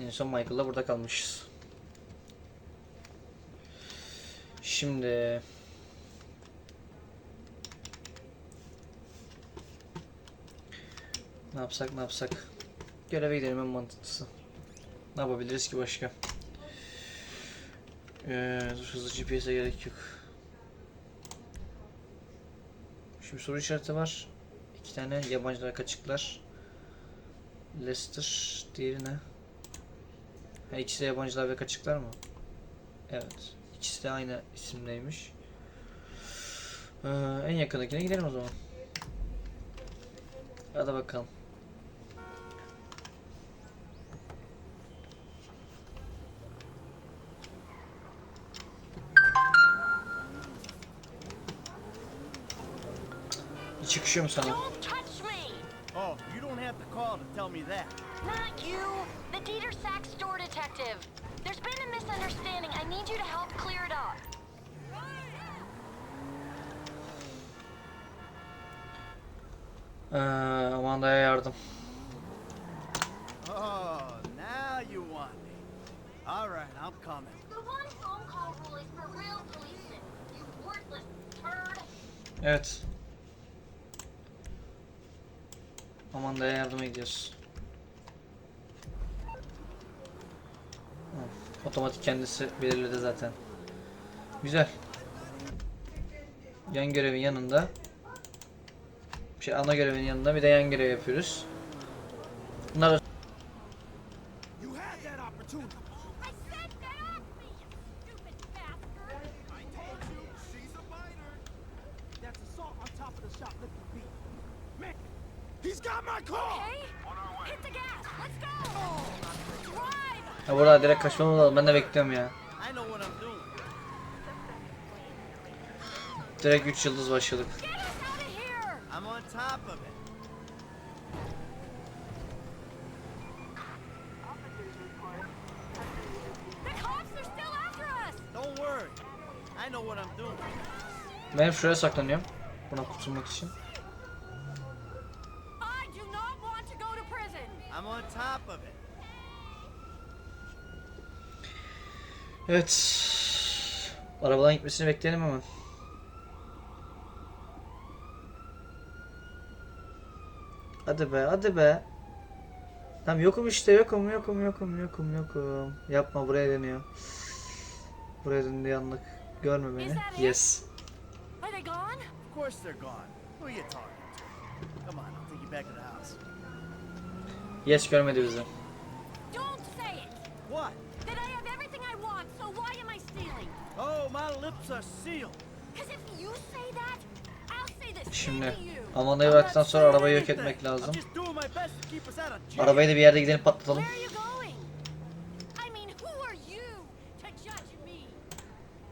En son Michael'la burada kalmışız. Şimdi ne yapsak ne yapsak? Göreve gidelim en mantıklısı. Ne yapabiliriz ki başka? Ee, hızlı GPS'e gerek yok. Şimdi soru işareti var. İki tane yabancılar kaçıklar. Leicester diğeri ne? Ha, ikisi de yabancılar ve kaçıklar mı? Evet. İkisi de aynı isimdeymiş. Ee, en yakındakine gidelim o zaman. Hadi bakalım. Çıkışıyor mu sana? Call to tell me that. Not you! The Dieter Sack store detective! There's been a misunderstanding. I need you to help clear it up. Uh, ee, Amanda'ya yardım. Oh, now you want me. All right, I'm coming. The one phone call rule is for real policemen. You worthless turd! Evet. Amanda'ya yardıma gidiyoruz. Otomatik kendisi belirledi zaten. Güzel. Yan görevin yanında şey ana görevin yanında bir de yan görev yapıyoruz. Bunlar da- You had that opportunity. I said get off me, you stupid bastard! I told you, she's a biter. That's assault on top of the shoplifting beat. Man, he's got my car. Okay? Hit the gas! Let's go! Drive! Ya burada direkt kaçmamız lazım. Ben de bekliyorum ya. I know what I'm doing. Direkt 3 yıldız başladık. Get us out of here! I'm on top of it. The cops are still after us! Don't worry. I know what I'm doing. Ben hep şuraya saklanıyorum. Buna kurtulmak için. I do not want to go to prison! I'm on top of it. Evet. Arabadan gitmesini bekleyelim hemen. Hadi be, hadi be. Tamam yokum işte, yokum, yokum, yokum, yokum, yokum. Yapma buraya deniyor. Buraya döndü yanlık. Görme beni. Yes. Are they gone? Of course they're gone. Who are you talking to? Come on, I'll take you back to the house. Yes görmedi bizi. Don't say it! What? That I have everything I want, so why am I stealing? Oh, my lips are sealed. Because if you say that, Şimdi not bıraktıktan sonra arabayı yok etmek lazım. Arabayı da bir yerde gidelim patlatalım. Where are you going? I mean, who are you to judge me?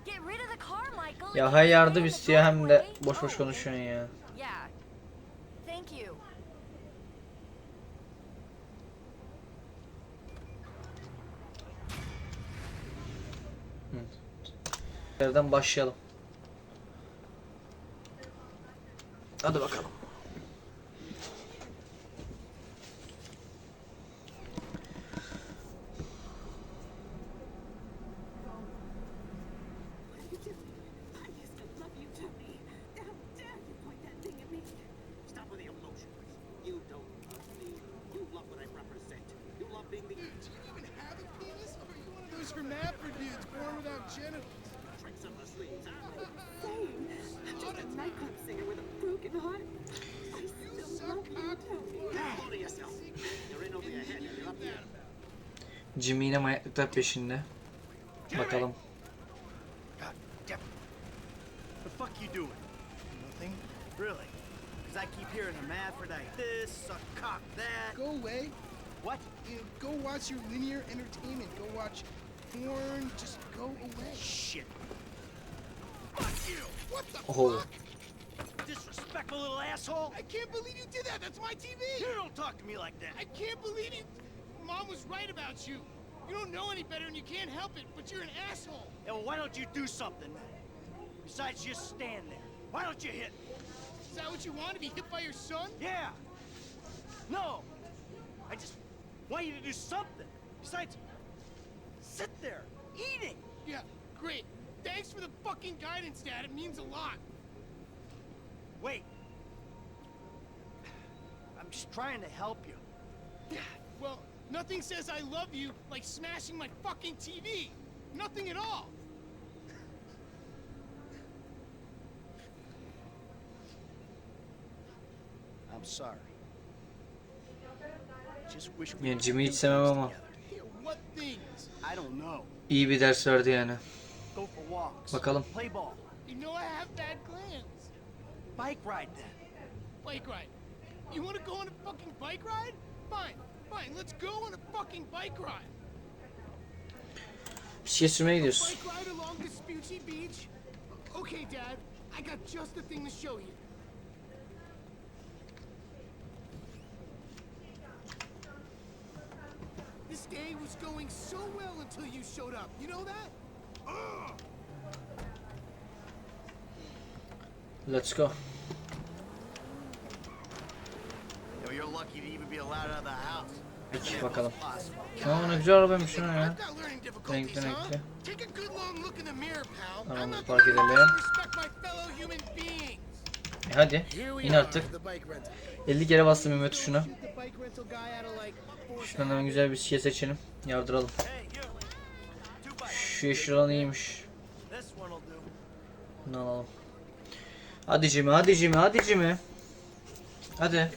Get rid of the car, Michael. Ya hay yardım istiyor hem de boş boş Oh, konuşuyorsun ya. Yeah. Thank you. Yerden başlayalım. Hadi bakalım. I used to love you, Tony. How dare you point that thing at me? Stop with the emotions. You don't love me. You love what I represent. You love being the Do you even have a penis? Or are you one of those hermaphrodites born without genitals? Jimmy yine manyaklıklar peşinde. Bakalım. God damn. The fuck you doing? Nothing. Really? Because I keep hearing hermaphrodite this, suck cock that. Go away. What? You go watch your linear entertainment. Go watch porn. Just go away. Shit. Fuck you! What the Oh. fuck? Disrespectful little asshole! I can't believe you did that. That's my TV. You don't talk to me like that. I can't believe you. Mom was right about you. You don't know any better and you can't help it, but you're an asshole. Yeah, well, why don't you do something then? Besides just stand there. Why don't you hit me? Is that what you want to be hit by your son? Yeah. No. I just want you to do something. Besides, sit there, eating. Yeah, great. Thanks for the fucking guidance, Dad. It means a lot. Wait. I'm just trying to help you. Yeah, well, nothing says I love you like smashing my fucking TV. Nothing at all. I'm sorry. Just wish we could Jimmy'yi hiç do sevmem things ama together. What things? I don't know. iyi bir ders verdi yani. Go for walks. Bakalım. Play ball. You know I have bad glands. Bike ride then. Bike ride. You want to go on a fucking bike ride? Fine, fine. Let's go on a fucking bike ride. Bisiklet sürmeye gidiyoruz. Bike ride along Vespucci Beach? Okay, Dad. I got just the thing to show you. This day was going so well until you showed up. You know that? Ugh. Let's go. Peki bakalım. Aa ne güzel arabaymış lan ya. Renkli renkli. Tamam, park edelim. E hadi. İn artık. the bike rental. 50 kere bastım ümmet four Şuradan hemen güzel bir bisiklet seçelim. Yardıralım. Şu yeşil olan iyiymiş. Bunu alalım. Hadi Jimmy, hadi Jimmy, hadi Jimmy. Hadi.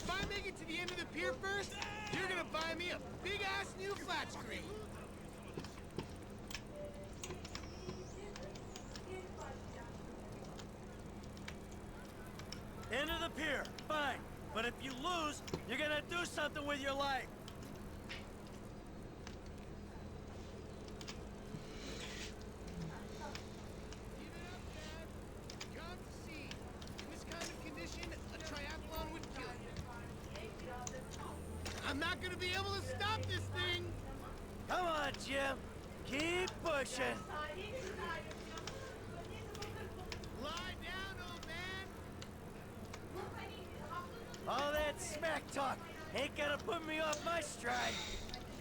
Pier. Fine. But if you lose, you're gonna do something with your life.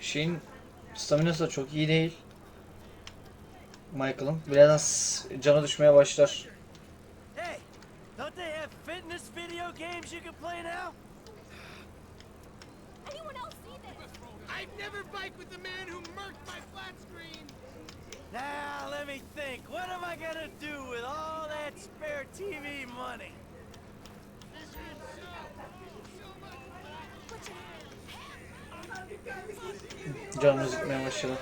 Şeyin staminası da çok iyi değil. Michael'ın. Birazdan canı düşmeye başlar. Hey, don't they have fitness video games you can play now? Anyone else see this? I'd never bike with the man who murked my flat screen. Now, let me think. What am I gonna do with all that spare TV money? Canımız gitmeye başladı.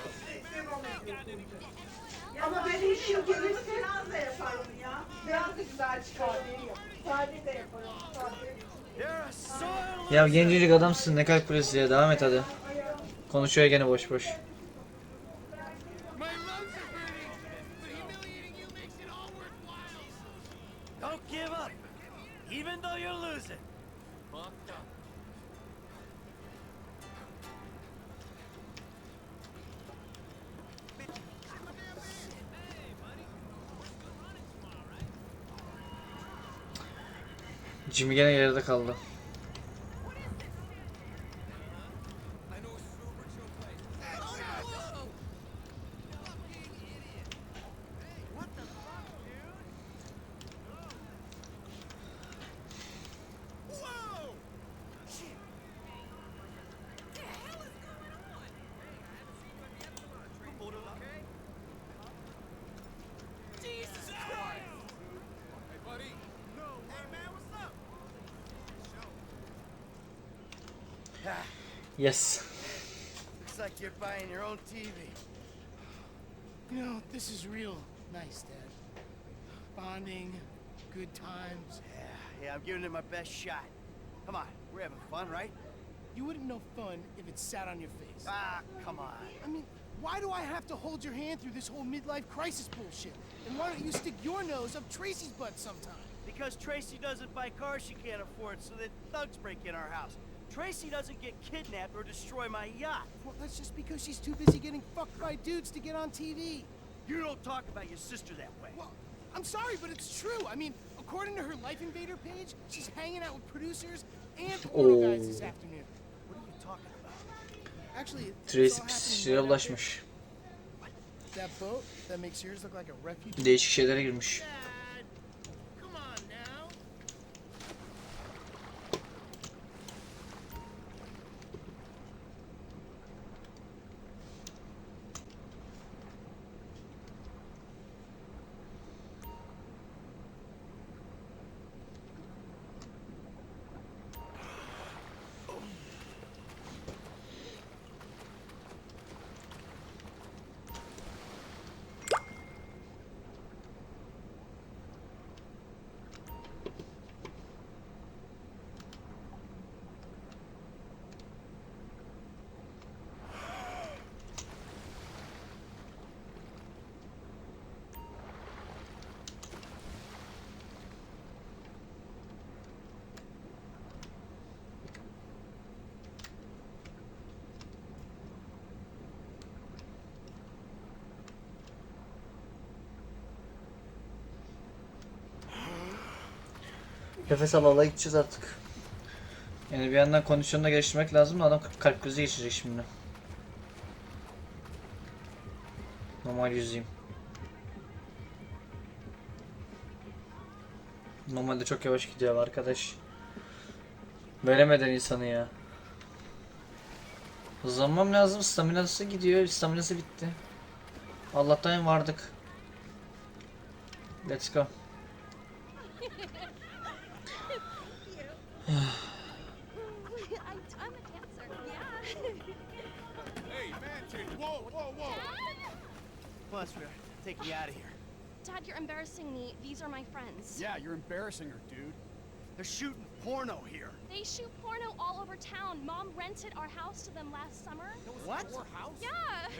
Ama benim işim gelirse beyaz da yaparım ya. Beyaz da güzel çıkar değil. Sade de yaparım. Sade. You're a soil Ya gencecik adamsın ne kalp kulesi ya devam et hadi. Konuşuyor gene boş boş. Don't give up, even though you're losing. Jimmy gene geride kaldı. Yes. Looks like you're buying your own TV. You know, this is real nice, Dad. Bonding, good times. Yeah, yeah, I'm giving it my best shot. Come on, we're having fun, right? You wouldn't know fun if it sat on your face. Ah, come on. I mean, why do I have to hold your hand through this whole midlife crisis bullshit? And why don't you stick your nose up Tracy's butt sometime? Because Tracy doesn't buy cars she can't afford, so that thugs break in our house. Tracy doesn't get kidnapped or destroy my yacht. Well, that's just because she's too busy getting fucked by dudes to get on TV. You don't talk about your sister that way. Well, I'm sorry, but it's true. I mean, according to her Life Invader page, she's hanging out with producers and porno guys this Oh. afternoon. What are you talking about? Actually, Tracy out bulaşmış. there. That boat that makes yours look like a refugee. Değişik şeylere girmiş. Come on now. Nefes ala ala gideceğiz artık. Yani bir yandan kondisyonu da geliştirmek lazım da adam kalp krizi geçirecek şimdi. Normal yüzeyim. Normalde çok yavaş gidiyor arkadaş. Veremeden insanı ya. Hızlanmam lazım. Staminası gidiyor. Staminası bitti. Allah'tan vardık. Let's go. Hey, man, take- whoa, whoa, whoa. Plus, we're taking you out of here. Dad, you're embarrassing me. These are my friends. Yeah, you're embarrassing her, dude. They're shooting porno here. They shoot porno all over town. Mom rented our house to them last summer. What? Your house? Yeah.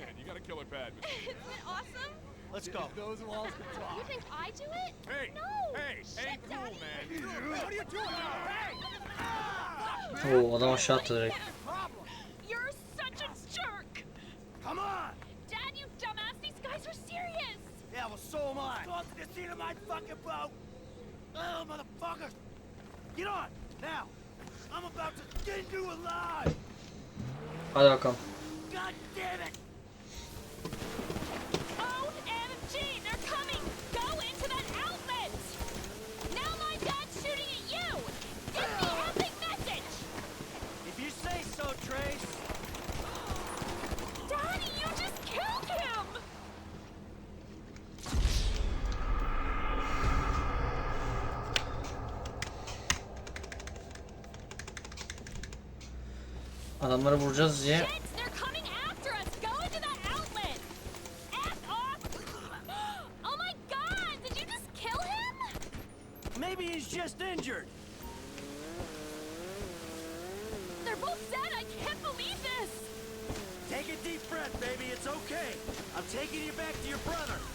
Man, you got a killer pad. Isn't it awesome? Let's go. Those walls can talk. You think I do it? Hey, No. hey, Shit, ain't cool, Daddy. man. What are you doing? Hey! Oo adam aşağı attı direkt. Problem. You're Adamları vuracağız diye. Kids,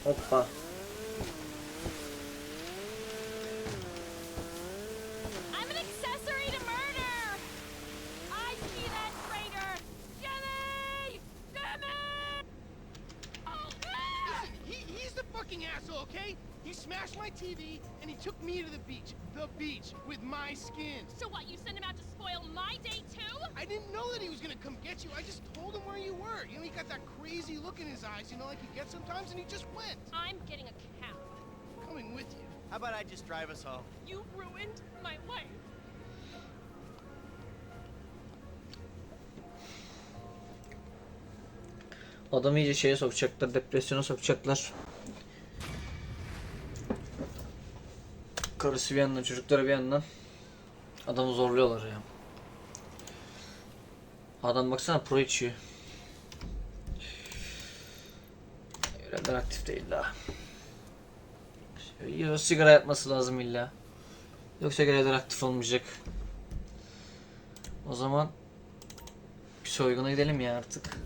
The beach with my skin. So what, you sent him out to spoil my day too? I didn't know that he was gonna come get you. I just told him where you were. You know, he got that crazy look in his eyes, you know, like he gets sometimes, and he just went. I'm getting a cab. Coming with you. How about I just drive us home? You ruined my life. Adamı iyice şeye sokacaklar, depresyona sokacaklar. Karısı bir yandan, çocukları bir yandan. Adamı zorluyorlar ya. Adam baksana pro içiyor. Yürekler aktif değil daha. Yo, sigara yapması lazım illa. Yoksa görevler aktif olmayacak. O zaman bir soyguna gidelim ya artık.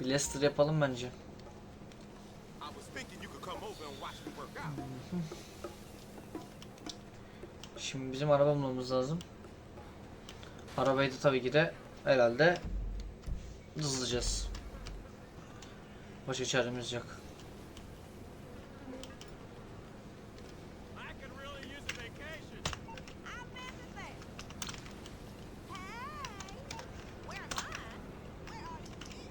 Bir Leicester yapalım bence. Şimdi bizim araba bulmamız lazım. Arabayı da tabii ki de herhalde hızlayacağız. Başka çaremiz yok. I could really use a vacation. I visited there. Hey! Where am I? Where are you?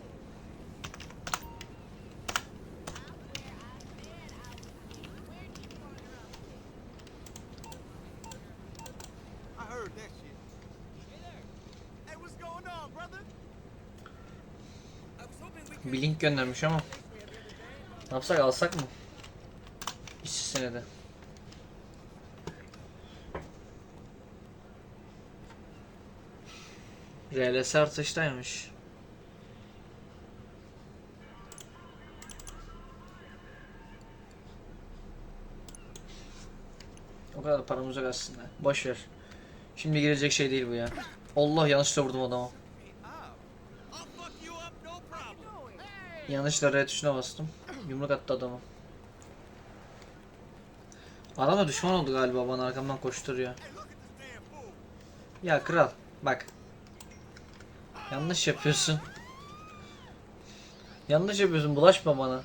Bir link göndermiş ama. Ne yapsak alsak mı? İşsiz senede. RLS artıştaymış. O kadar da paramız yok aslında. Boş ver. Şimdi girecek şey değil bu ya. Allah yanlışla vurdum adama. I'll fuck you up, no problem. Yanlışla R tuşuna bastım. Yumruk attı adama. Adam da düşman oldu galiba bana arkamdan koşturuyor. Ya kral bak. Yanlış yapıyorsun. Yanlış yapıyorsun bulaşma bana.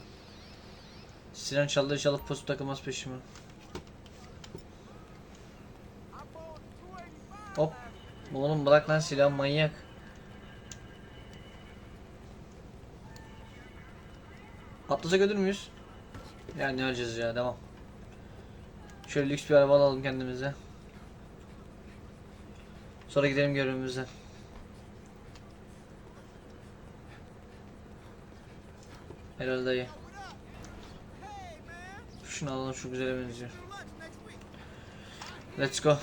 Siren çaldığı çalıp postu takılmaz peşime. Hop. Oğlum bırak lan silah manyak. Atlasak ölür müyüz? Yani ne öleceğiz ya devam. Şöyle lüks bir araba alalım kendimize. Sonra gidelim görevimize. Helal dayı. Şunu alalım şu güzele benziyor. Let's go.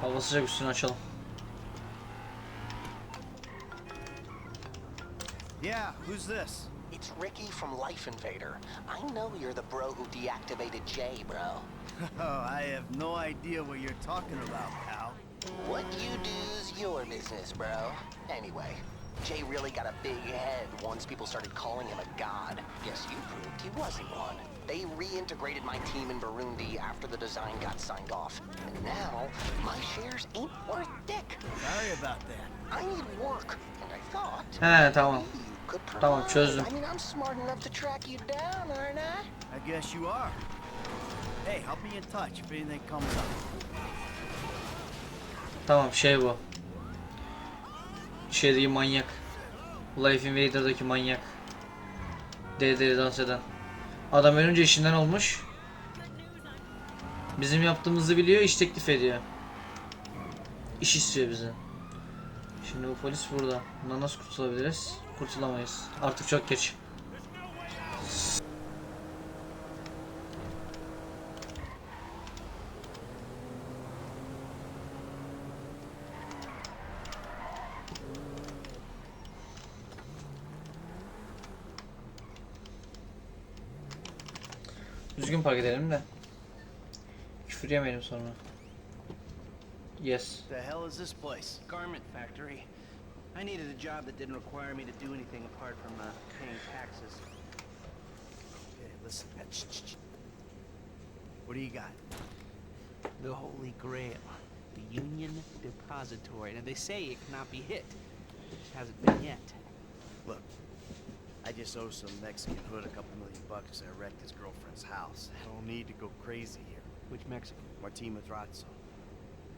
Hava sıcak üstünü açalım. Yeah, who's this? It's Ricky from Life Invader. I know you're the bro who deactivated Jay, bro. Oh, I have no idea what you're talking about, pal. What you do's your business, bro. Anyway, Jay really got a big head once people started calling him a god. Guess you proved he wasn't one. They reintegrated my team in Burundi after the design got signed off. And now, my shares ain't worth dick. Sorry about that. I need work, and I thought He tamam. Tamam, çözdüm. I mean, I'm smart enough to track you down, aren't I? I guess you are. Hey, help me in touch if anything comes up. Tamam şey bu. Şeydeki manyak. Life Invader'daki manyak. DD'de dans eden. Adam ölünce işinden olmuş. Bizim yaptığımızı biliyor, iş teklif ediyor. İş istiyor bize. Şimdi bu polis burada. Bundan nasıl kurtulabiliriz? Kurtulamayız. Artık çok geç. Düzgün park edelim de. Küfür yemeyelim sonra. Yes. The hell is this place? garment factory. I needed a job that didn't require me to do anything apart from uh, paying taxes. Okay, listen. Shh, shh, shh. What do you got? The Holy Grail, the Union Depository. Now they say it cannot be hit. It hasn't been yet. Look, I just owe some Mexican hood a couple million bucks. I wrecked his girlfriend's house. I don't need to go crazy here. Which Mexican? Martin Madrazo.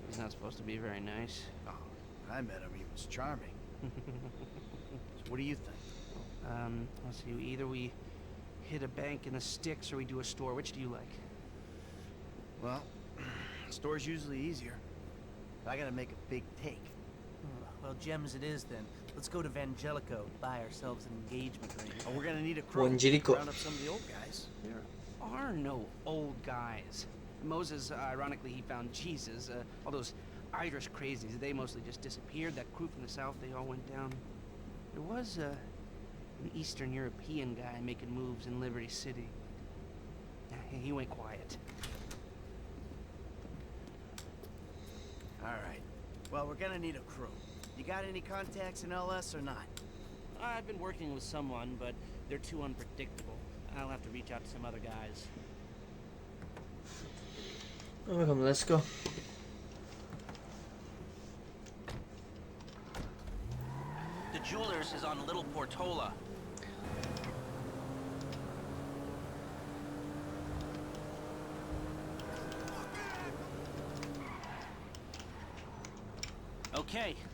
He's not supposed to be very nice. Oh, I met him, he was charming. So what do you think? Um, let's see. Either we hit a bank in the sticks or we do a store. Which do you like? Well, store's usually easier. I gotta make a big take. Well, gems it is then. Let's go to Vangelico, buy ourselves an engagement ring. Oh, we're gonna need a crew. Vangelico. Round up some of the old guys. There are no old guys. Moses, uh, ironically, he found Jesus. Uh, all those Irish crazies, they mostly just disappeared. That crew from the south, they all went down. There was uh, an Eastern European guy making moves in Liberty City. He went quiet. All right. Well, we're gonna need a crew. You got any contacts in LS or not? I've been working with someone, but they're too unpredictable. I'll have to reach out to some other guys. Hadi bakalım let's go. The jeweler's is on Little Portola.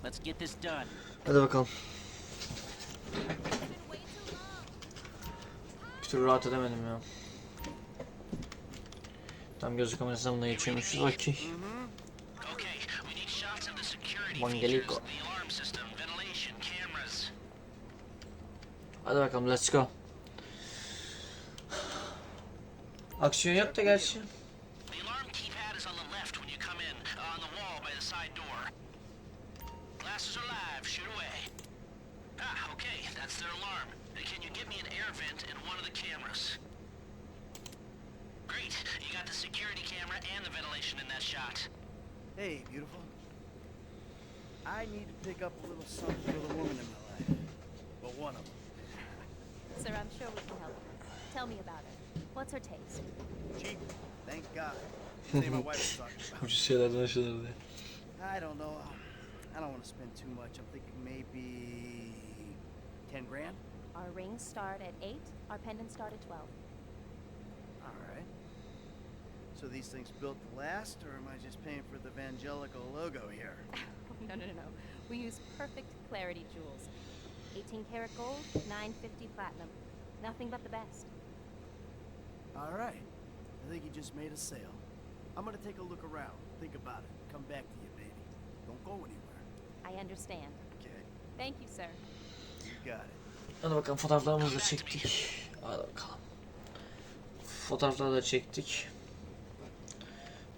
Let's get this done. Hadi bakalım. Bir türlü rahat edemedim ya. Tam gözü kamerasına bununla geçiyormuşuz. Okey. Mangeliko. Hadi bakalım let's go. Aksiyon yok da gerçi. Vent of the cameras? Great, you got the security camera and the ventilation in that shot. Hey, beautiful. I need to pick up a little something for the woman in my life. But one of them. Sir, I'm sure we can help. Tell me about her. What's her taste? Cheap, thank God. This ain't my wife was talking about. Ucuz şeylerden aşılar diye. I don't know. I don't want to spend too much. I'm thinking maybe ten grand. Our rings start at 8, our pendants start at 12. All right. So these things built to last, or am I just paying for the Evangelical logo here? no, no, no, no. We use perfect clarity jewels. 18 karat gold, 950 platinum. Nothing but the best. All right. I think you just made a sale. I'm gonna take a look around, think about it, come back to you, baby. Don't go anywhere. I understand. Okay. Thank you, sir. You got it. Hadi bakalım fotoğraflarımızı da çektik. Hadi bakalım. Fotoğrafları da çektik.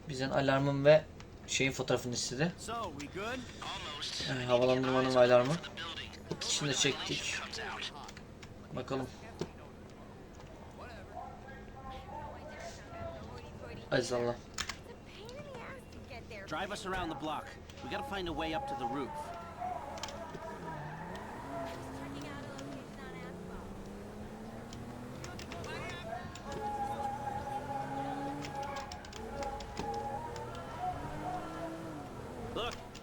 Bizden alarmın ve şeyin fotoğrafını istedi. Almost. Ee, havalandırmanın ve alarmı. The building. İkisini de çektik. Bakalım. Aziz Allah. Drive us around the block. We gotta find a way up to the roof.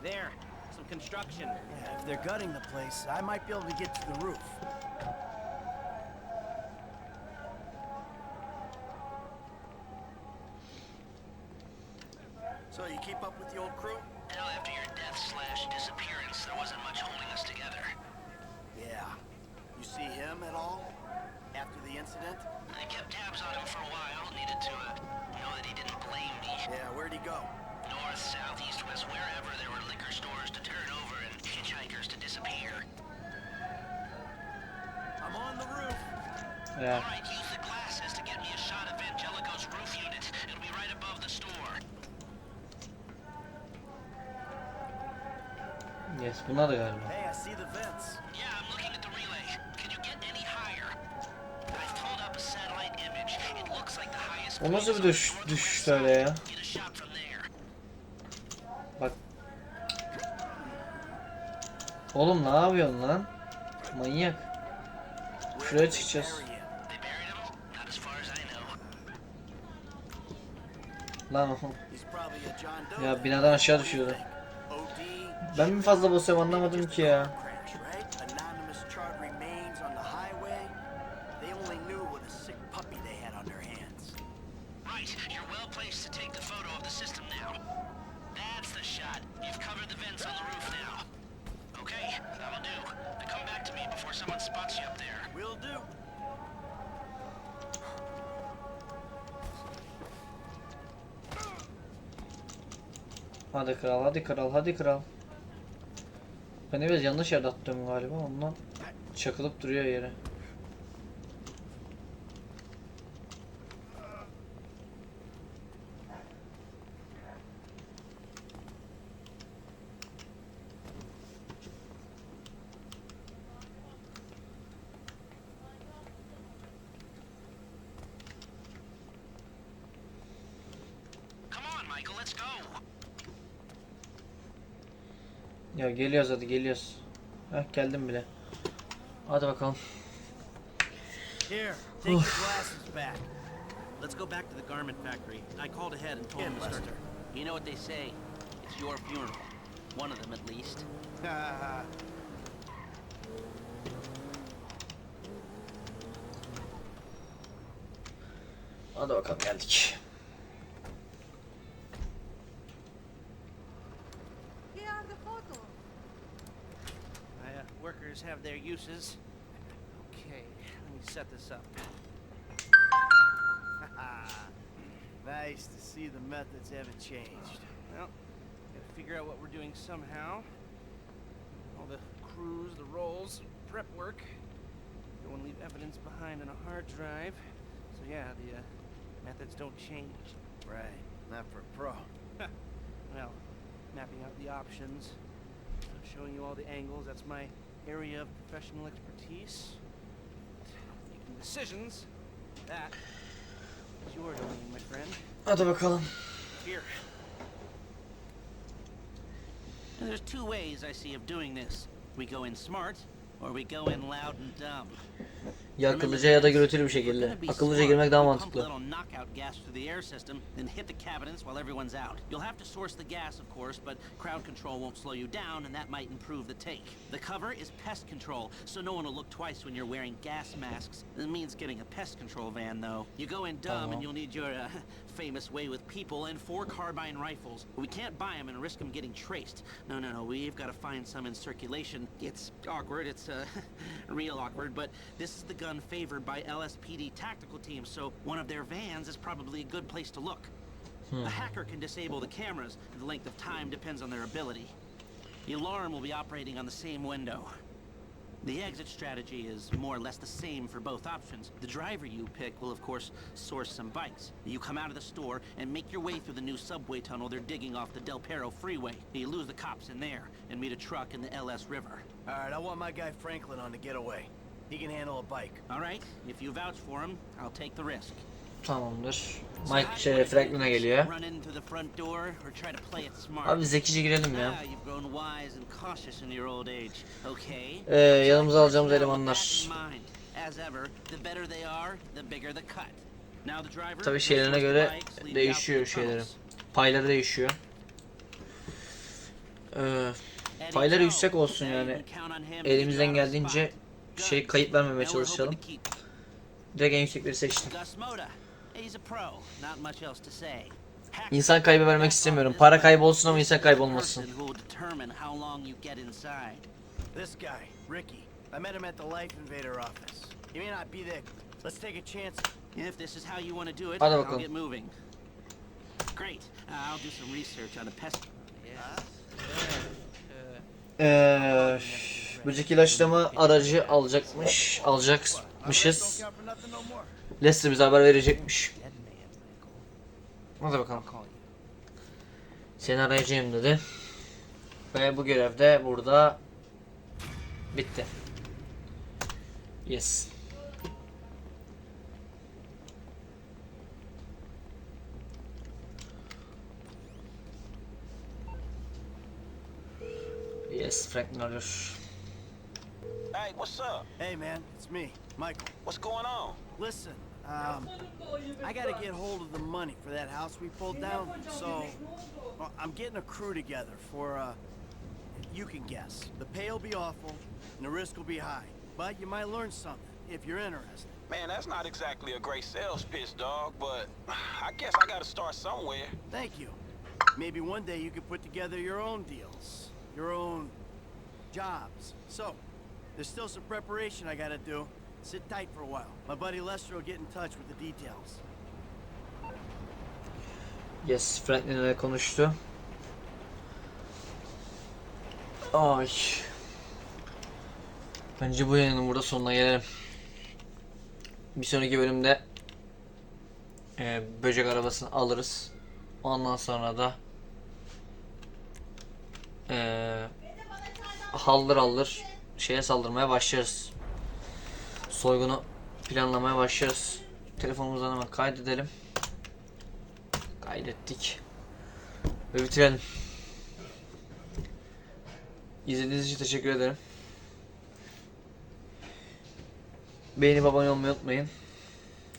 There. Some construction. Yeah, if they're gutting the place, I might be able to get to the roof. Like the highest O nasıl bir düş, düşüş öyle ya? Get a shot from there. Bak. Oğlum ne yapıyorsun lan? Manyak. Şuraya çıkacağız. They buried him? Not as far as I know. Lan oğlum. Ya binadan aşağı düşüyordu. Ben mi fazla basıyorum anlamadım ki ya. Hadi kral hadi kral hadi kral. Ben biraz yanlış yerde attım galiba ondan çakılıp duruyor yere. Come on, Michael, let's go. Ya geliyoruz hadi geliyoruz. Heh geldim bile. Hadi bakalım. Here, take your glasses back. Let's go back to the garment factory. I called ahead and told Yeah. Lester. You know what they say. It's your funeral. One of them, at least. Hadi bakalım geldik. Workers have their uses. Okay, let me set this up. nice to see the methods haven't changed. Well, gotta figure out what we're doing somehow. all the crews, the rolls, prep work. Don't want to leave evidence behind on a hard drive. So yeah, the uh, methods don't change. Right. Not for a pro. Well, mapping out the options, showing you all the angles. That's my area of professional expertise. Making decisions. That is your domain, my friend. Hadi bakalım. Here. Now, there's two ways I see of doing this. We go in smart, or we go in loud and dumb. Ya akıllıca ya da gürültülü bir şekilde. Akıllıca girmek daha mantıklı. little knockout gas through the air system, then hit the cabinets while everyone's out. You'll have to source the gas, of course, but crowd control won't slow you down, and that might improve the take. The cover is pest control, so no one will look twice when you're wearing gas masks. It means getting a pest control van, though. You go in dumb, and you'll need your uh, famous way with people and four carbine rifles. We can't buy them and risk them getting traced. No, no, no. We've got to find some in circulation. It's awkward. It's uh, real awkward. But this is the gun favored by LSPD tactical teams, so one of their vans is probably a good place to look. A hmm. hacker can disable the cameras. The length of time depends on their ability. The alarm will be operating on the same window. The exit strategy is more or less the same for both options. The driver you pick will, of course, source some bikes. You come out of the store and make your way through the new subway tunnel they're digging off the Del Perro freeway. You lose the cops in there and meet a truck in the LS River. Alright, I want my guy Franklin on the getaway. He can handle a bike. All right, if you vouch for him, I'll take the risk. Tamamdır. Mike şey, Franklin'e geliyor. Run in through the front door or try to play it smart? Abi zekice girelim ya. You've grown wise and cautious in your old age. Okay. Ee, yanımıza alacağımız elemanlar. that in mind, As ever, the better they are, the bigger the cut. Now the driver Tabii will şeylerine göre değişiyor şeyleri. Payları değişiyor. Ee, payları yüksek olsun yani. Elimizden geldiğince. Şey kayıp vermemeye çalışalım. Direkt en yüksekleri seçtim. İnsan kaybı vermek istemiyorum. Para kaybolsun ama insan get inside. This guy, Ricky. I met him at the Life Invader office. He may not be there. Let's take a chance. If this is how you want to do it, I'll bakalım. get moving. Great. I'll do some research on the pest. Ee, böcek ilaçlama aracı alacakmış. Alacakmışız. Lester bize haber verecekmiş. Hadi bakalım. Seni arayacağım dedi. Ve bu görev de burada bitti. Yes. Yes, Franklin arıyor. Hey, what's up? Hey man, it's me, Michael. What's going on? Listen, um, I gotta get hold of the money for that house we pulled down. So, well, I'm getting a crew together for, uh, you can guess. The pay will be awful, and the risk will be high. But you might learn something if you're interested. Man, that's not exactly a great sales pitch, dog, but I guess I gotta start somewhere. Thank you. Maybe one day you could put together your own deals, your own jobs. So, there's still some preparation I gotta do. Sit tight for a while. My buddy Lester will get in touch with the details. Yes, Franklin ile konuştu. Ay. Bence bu yayının burada sonuna gelelim. Bir sonraki bölümde e, böcek arabasını alırız. Ondan sonra da e, haldır haldır şeye saldırmaya başlarız. Soygunu planlamaya başlarız. Telefonumuzdan hemen kaydedelim. Kaydettik. Ve bitirelim. İzlediğiniz için teşekkür ederim. Beğenip abone olmayı unutmayın.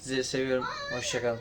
Sizi seviyorum. Hoşçakalın.